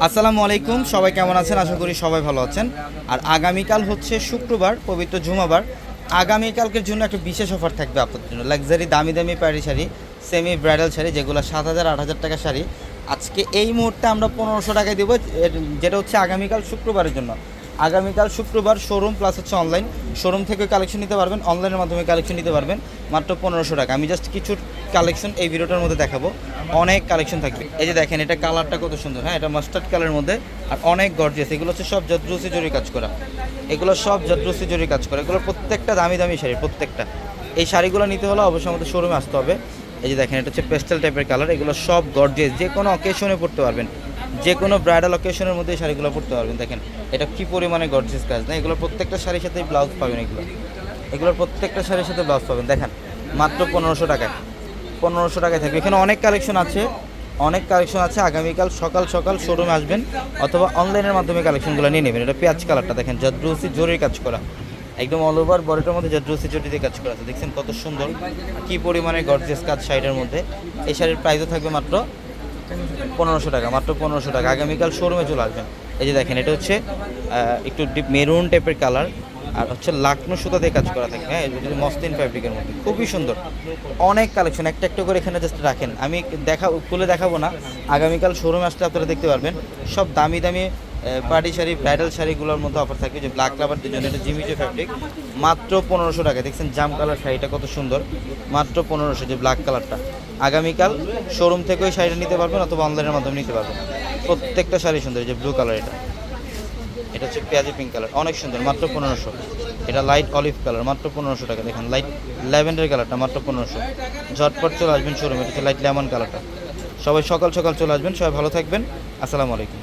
আসসালামু আলাইকুম, সবাই কেমন আছেন? আশা করি সবাই ভালো আছেন। আর আগামীকাল হচ্ছে শুক্রবার, পবিত্র জুমাবার। আগামীকালকের জন্য একটা বিশেষ অফার থাকবে আপনাদের জন্য। লাক্সারি দামি দামি প্যারি শাড়ি সেমি ব্রাইডাল শাড়ি, যেগুলো সাত হাজার, আট হাজার টাকা শাড়ি। আজকে এই মুহূর্তে আমরা পনেরোশো টাকায় দেবো যেটা হচ্ছে আগামীকাল শুক্রবারের জন্য। আগামীকাল শুক্রবার শোরুম প্লাস হচ্ছে অনলাইন শোরুম থেকে কালেকশন নিতে পারবেন অনলাইনের মাধ্যমে কালেকশন নিতে পারবেন, মাত্র পনেরোশো টাকা। আমি জাস্ট কিছু কালেকশন এই ভিডিওটার মধ্যে দেখাবো। অনেক কালেকশন থাকবে। এই যে দেখেন, এটা কালারটা কত সুন্দর হ্যাঁ? এটা মাস্টার্ড কালারের মধ্যে, আর অনেক গর্জিয়াস এগুলো হচ্ছে সব জদ্রুসি জরি কাজ করা। এগুলো সব জদ্রুসি জরি কাজ করা। এগুলো প্রত্যেকটা দামি দামি শাড়ি, প্রত্যেকটা। এই শাড়িগুলো নিতে হলে অবশ্যই আমাদের শোরুমে আসতে হবে। এই যে দেখেন, এটা হচ্ছে পেস্টেল টাইপের কালার এগুলো সব গর্জিয়াস যে কোনো অকেশনে পড়তে পারবেন। যে কোনো ব্রাইডাল অকেশনের মধ্যে শাড়িগুলো পরতে পারবেন। দেখেন, এটা কি পরিমাণে গর্জিয়াস কাজ। না এগুলো প্রত্যেকটা শাড়ির সাথে ব্লাউজ পাবেন এগুলো। এগুলোর প্রত্যেকটা শাড়ির সাথে ব্লাউজ পাবেন। দেখেন, মাত্র পনেরোশো টাকায়। পনেরোশো টাকায় থাকবে। এখানে অনেক কালেকশন আছে। অনেক কালেকশন আছে। আগামীকাল সকাল সকাল শোরুমে আসবেন অথবা অনলাইনের মাধ্যমে কালেকশনগুলো নিয়ে নেবেন। এটা পেঁয়াজ কালারটা দেখেন জদ্রুসি জরির কাজ করা। একদম অল ওভার বডিটার মধ্যে জদ্রুসি দিয়ে কাজ করা আছে। দেখছেন কত সুন্দর, কী পরিমাণে গর্জিয়াস কাজ শাড়িটার মধ্যে। এই শাড়ির প্রাইসও থাকবে মাত্র পনেরোশো টাকা, মাত্র পনেরোশো টাকা। আগামীকাল শোরুমে চলে আসবেন। এই যে দেখেন, এটা হচ্ছে একটু ডিপ মেরুন টাইপের কালার আর হচ্ছে লাকনো সুতা দিয়ে কাজ করা থাকে হ্যাঁ? মসলিন ফ্যাব্রিকের মধ্যে। খুবই সুন্দর। অনেক কালেকশন একটা একটা করে এখানে জাস্ট রাখেন। আমি দেখা, খুলে দেখাবো না। আগামীকাল শোরুমে আসলে আপনারা দেখতে পারবেন, সব দামি দামি পার্টি শাড়ি, ব্রাইডাল শাড়িগুলোর মধ্যে অফার থাকবে যে ব্ল্যাক লাভারদের জন্য এটা জিমিজো ফ্যাব্রিক মাত্র পনেরোশো টাকা দেখছেন জাম কালার শাড়িটা কত সুন্দর। মাত্র পনেরোশো, যে ব্ল্যাক কালারটা আগামীকাল শোরুম থেকে ওই শাড়িটা নিতে পারবেন অথবা অনলাইনের মাধ্যমে নিতে পারবেন। প্রত্যেকটা শাড়ি সুন্দর যে ব্লু কালার এটা। এটা হচ্ছে পেঁয়াজি পিঙ্ক কালার অনেক সুন্দর, মাত্র পনেরোশো। এটা লাইট অলিভ কালার মাত্র পনেরোশো টাকা, দেখেন লাইট ল্যাভেন্ডার কালারটা মাত্র পনেরোশো। ঝটপট চলে আসবেন শোরুমে এটা হচ্ছে লাইট লেমন কালারটা সবাই সকাল সকাল চলে আসবেন, সবাই ভালো থাকবেন। আসসালামু আলাইকুম।